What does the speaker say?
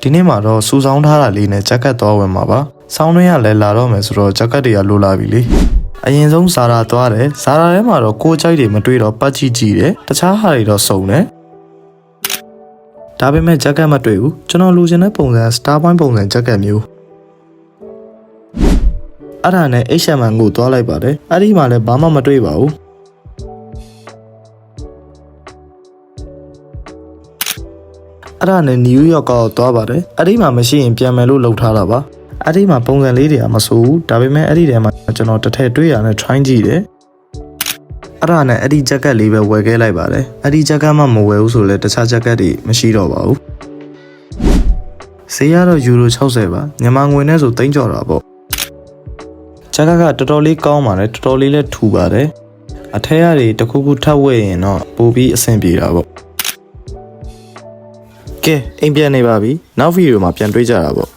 ဒီနေ့မှာတော့စူဆောင်းထားတာလေးနဲ့ဂျက်ကက်သွားဝင်မှာပါဆောင်းတွင်းကလည်းလာတော့မယ်ဆိုတော့ဂျက်ကက်တွေကလိုလာပြီလေအရင်ဆုံးဇာရာသွားတယ်ဇာရာထဲမှာတော့ကိုယ်ကြိုက်တွေမတွေ့တော့ပတ်ကြည့်ကြည့်တယ်တခြားဟာတွေတော့စုံတယ်ဒါပေမဲ့ဂျက်ကက်မတွေ့ဘူးကျွန်တော်လိုချင်တဲ့ပုံစံ Star Point ပုံစံဂျက်ကက်မျိုးအဲ့ဒါနဲ့ H&M ကိုသွားလိုက်ပါတယ်အဲ့ဒီမှာလည်းဘာမှမတွေ့ပါဘူး အဲ့ဒါနဲ့နယူးယောက်ကောသွားပါတယ်အဲ့ဒီမှာမရှိရင်ပြန်မယ်လို့လုပ်ထားတာပါအဲ့ဒီမှာပုံစံလေးတွေကမဆိုးဘူးဒါပေမဲ့အဲ့ဒီထဲမှာကျွန်တော်တစ်ထည့်တွေ့ရနဲ့ try ကြည့်တယ်အဲ့ဒါနဲ့အဲ့ဒီဂျက်ကက်လေးပဲဝယ်ခဲ့လိုက်ပါတယ်အဲ့ဒီဂျက်ကက်မှမဝယ်ဘူးဆိုလဲတခြားဂျက်ကက်တွေမရှိတော့ပါဘူးဈေးကတော့ယူရို60ပါမြန်မာငွေနဲ့ဆိုသိန်းကျော်တာပေါ့ဂျက်ကက်ကတော်တော်လေးကောင်းပါတယ်တော်တော်လေးလည်းထူပါတယ်အထက်ရတွေတစ်ခုခုထပ်ဝယ်ရင်တော့ပိုပြီးအဆင်ပြေတာပေါ့ ကဲအိမ်ပြန်နေပါပြီနောက်ဗီဒီယိုမှာပြန်တွေ့ကြတာပေါ့